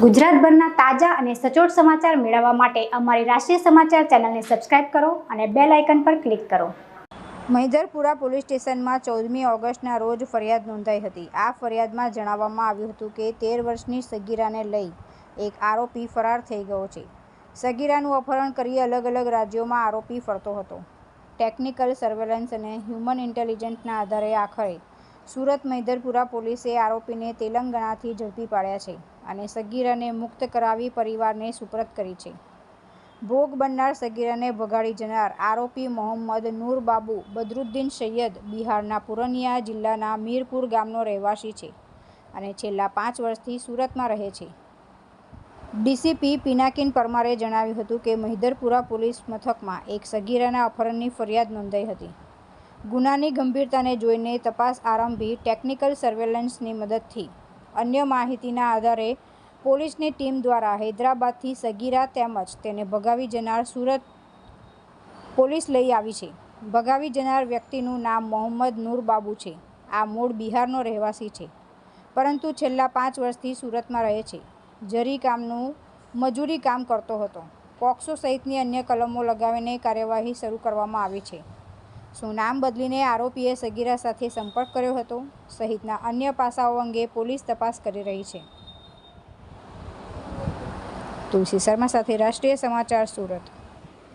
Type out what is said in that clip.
ગુજરાતભરના તાજા અને સચોટ સમાચાર મેળવવા માટે અમારી રાષ્ટ્રીય સમાચાર ચેનલને સબસ્ક્રાઇબ કરો અને બેલ આઇકન પર ક્લિક કરો. મહિધરપુરા પોલીસ સ્ટેશનમાં ચૌદમી ઓગસ્ટના રોજ ફરિયાદ નોંધાઈ હતી. આ ફરિયાદમાં જણાવવામાં આવ્યું હતું કે તેર વર્ષની સગીરાને લઈ એક આરોપી ફરાર થઈ ગયો છે. સગીરાનું અપહરણ કરી અલગ અલગ રાજ્યોમાં આરોપી ફરતો હતો. ટેકનિકલ સર્વેલન્સ અને હ્યુમન ઇન્ટેલિજન્સના આધારે આખરે સુરત મહિધરપુરા પોલીસે આરોપીને તેલંગાણાથી ઝડપી પાડ્યા છે. અને સગીરાને મુક્ત કરાવી પરિવારને સુપરત કરી છે. ભોગ બનનાર સગીરાને ભગાડી જનાર આરોપી મોહમ્મદ નૂર બાબુ બદરુદ્દીન સૈયદ બિહારના પુરનિયા જિલ્લાના મીરપુર ગામનો રહેવાસી છે અને છેલ્લા પાંચ વર્ષથી સુરતમાં રહે છે. ડીસીપી પિનાકિન પરમારે જણાવ્યું હતું કે મહિદરપુરા પોલીસ મથકમાં એક સગીરાના અપહરણની ફરિયાદ નોંધાઈ હતી. ગુનાની ગંભીરતાને જોઈને તપાસ આરંભી ટેકનિકલ સર્વેલન્સની મદદથી અન્ય માહિતીના આધારે પોલીસની ટીમ દ્વારા હૈદરાબાદથી સગીરા તેમજ તેને ભગાવી જનાર સુરત પોલીસ લઈ આવી છે. ભગાવી જનાર વ્યક્તિનું નામ મોહમ્મદ નૂર બાબુ છે. આ મૂળ બિહારનો રહેવાસી છે. પરંતુ છેલ્લા પાંચ વર્ષથી સુરતમાં રહે છે. જરી કામનું મજૂરી કામ કરતો હતો. પોક્સો સહિતની અન્ય કલમો લગાવીને કાર્યવાહી શરૂ કરવામાં આવી છે. શું નામ બદલીને આરોપીએ સગીરા સાથે સંપર્ક કર્યો હતો? સહિતના અન્ય પાસાઓ અંગે પોલીસ તપાસ કરી રહી છે. તુલસી શર્મા સાથે રાષ્ટ્રીય સમાચાર સુરત.